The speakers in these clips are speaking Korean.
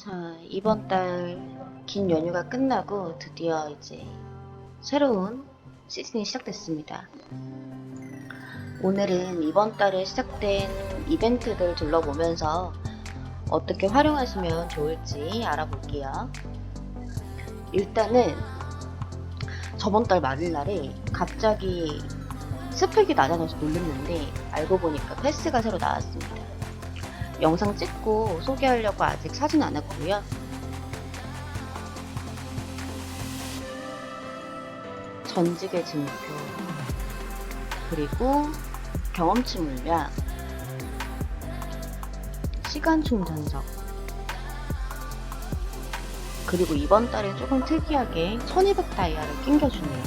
자, 이번 달 긴 연휴가 끝나고 드디어 이제 새로운 시즌이 시작됐습니다. 오늘은 이번 달에 시작된 이벤트들 둘러보면서 어떻게 활용하시면 좋을지 알아볼게요. 일단은 저번 달 말일 날에 갑자기 스펙이 낮아져서 놀랐는데 알고 보니까 패스가 새로 나왔습니다. 영상 찍고 소개하려고 아직 사진 안 했고요. 전직의 증표 그리고 경험치 물량 시간 충전석 그리고 이번 달에 조금 특이하게 1200 다이아를 낑겨주네요.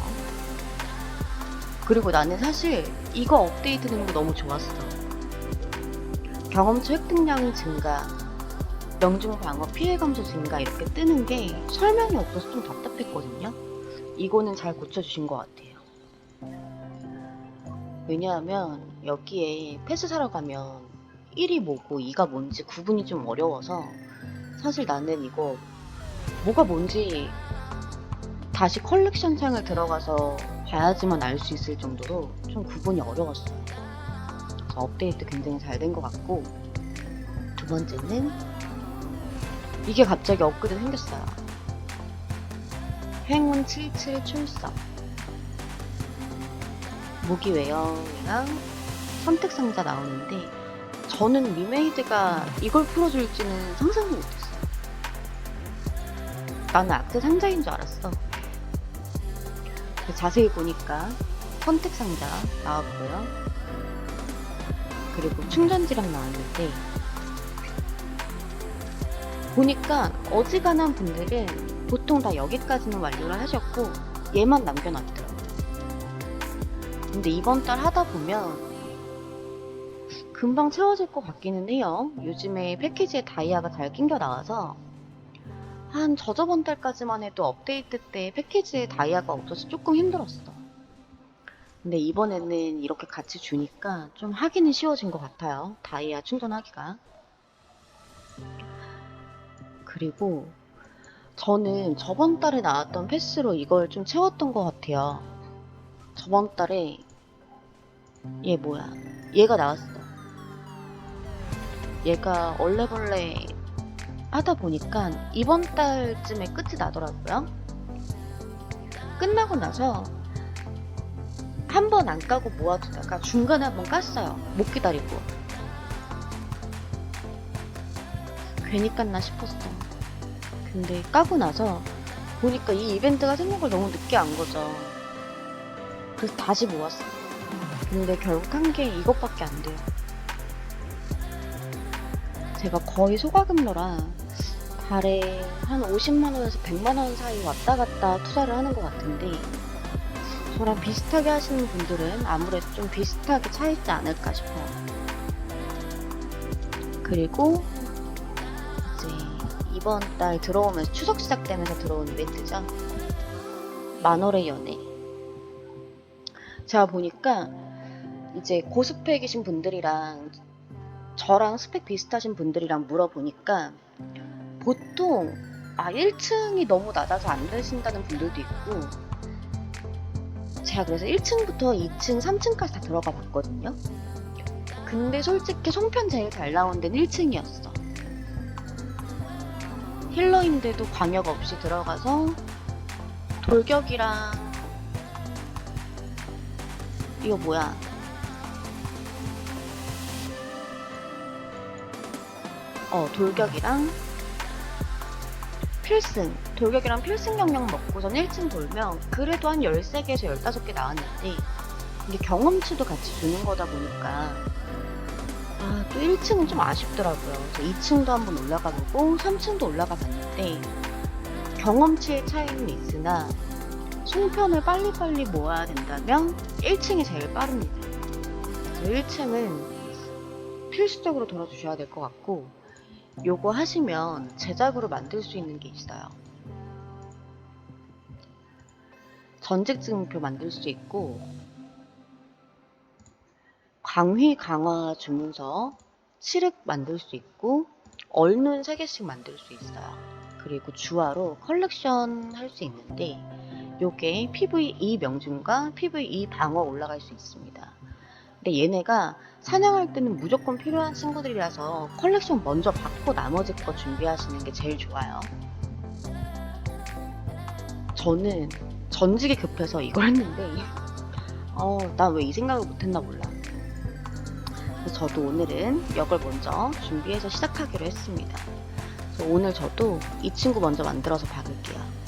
그리고 나는 사실 이거 업데이트 되는 거 너무 좋았어. 경험치 획득량 증가, 명중 방어 피해 감소 증가 이렇게 뜨는 게 설명이 없어서 좀 답답했거든요. 이거는 잘 고쳐주신 것 같아요. 왜냐하면 여기에 패스 사러 가면 1이 뭐고 2가 뭔지 구분이 좀 어려워서 사실 나는 이거 뭐가 뭔지 다시 컬렉션 창을 들어가서 봐야지만 알 수 있을 정도로 좀 구분이 어려웠어요. 그래서 업데이트 굉장히 잘 된 것 같고 두 번째는 이게 갑자기 업그레이드 생겼어요. 행운 77 출석 무기 외형이랑 선택 상자 나오는데 저는 리메이드가 이걸 풀어줄지는 상상도 못했어요. 나는 악세 상자인 줄 알았어. 자세히 보니까 선택 상자 나왔고요. 그리고 충전지랑 나왔는데 보니까 어지간한 분들은 보통 다 여기까지는 완료를 하셨고 얘만 남겨놨더라고요. 근데 이번 달 하다 보면 금방 채워질 것 같기는 해요. 요즘에 패키지에 다이아가 잘 낑겨 나와서 한 저저번 달까지만 해도 업데이트 때 패키지에 다이아가 없어서 조금 힘들었어. 근데 이번에는 이렇게 같이 주니까 좀 하기는 쉬워진 것 같아요. 다이아 충전하기가. 그리고 저는 저번 달에 나왔던 패스로 이걸 좀 채웠던 것 같아요. 저번 달에 얘 뭐야? 얘가 나왔어. 얘가 얼레벌레 하다 보니까 이번 달쯤에 끝이 나더라고요. 끝나고 나서 한 번 안 까고 모아두다가 중간에 한 번 깠어요. 못 기다리고. 괜히 깠나 싶었어. 근데 까고 나서 보니까 이 이벤트가 걸 너무 늦게 안 거죠. 그래서 다시 모았어. 근데 결국 한 게 이것밖에 안 돼요. 제가 거의 소가금러라 달에 한 50만원에서 100만원 사이 왔다 갔다 투자를 하는 것 같은데 저랑 비슷하게 하시는 분들은 아무래도 좀 비슷하게 차있지 않을까 싶어요. 그리고 이제 이번 달 들어오면서 추석 시작되면서 들어온 이벤트죠. 만월의 연애. 제가 보니까 이제 고스펙이신 분들이랑 저랑 스펙 비슷하신 분들이랑 물어보니까 보통 아 1층이 너무 낮아서 안 되신다는 분들도 있고 제가 그래서 1층부터 2층, 3층까지 다 들어가 봤거든요. 근데 솔직히 송편 제일 잘 나온 데는 1층이었어. 힐러인데도 광역 없이 들어가서 돌격이랑 이거 뭐야? 어, 돌격이랑 필승, 돌격이랑 필승 경력 먹고선 1층 돌면 그래도 한 13개에서 15개 나왔는데 이게 경험치도 같이 주는 거다 보니까 아, 또 1층은 좀 아쉽더라고요. 그래서 2층도 한번 올라가 보고 3층도 올라가 봤는데 경험치의 차이는 있으나 송편을 빨리빨리 모아야 된다면 1층이 제일 빠릅니다. 그래서 1층은 필수적으로 돌아주셔야 될 것 같고 요거 하시면 제작으로 만들 수 있는 게 있어요. 전직 증표 만들 수 있고 광휘 강화 주문서 칠흑 만들 수 있고 얼눈 3개씩 만들 수 있어요. 그리고 주화로 컬렉션 할 수 있는데 요게 PVE 명중과 PVE 방어 올라갈 수 있습니다. 근데 얘네가 사냥할 때는 무조건 필요한 친구들이라서 컬렉션 먼저 받고 나머지 거 준비하시는 게 제일 좋아요. 저는 전직이 급해서 이걸 했는데 어, 난왜이 생각을 못했나 몰라. 저도 오늘은 역을 먼저 준비해서 시작하기로 했습니다. 오늘 저도 이 친구 먼저 만들어서 박을게요.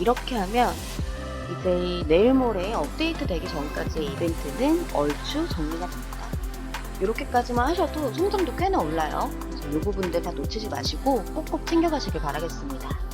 이렇게 하면 이제 내일 모레 업데이트 되기 전까지의 이벤트는 얼추 정리가 됩니다. 이렇게까지만 하셔도 성장도 꽤나 올라요. 그래서 이 부분들 다 놓치지 마시고 꼭꼭 챙겨가시길 바라겠습니다.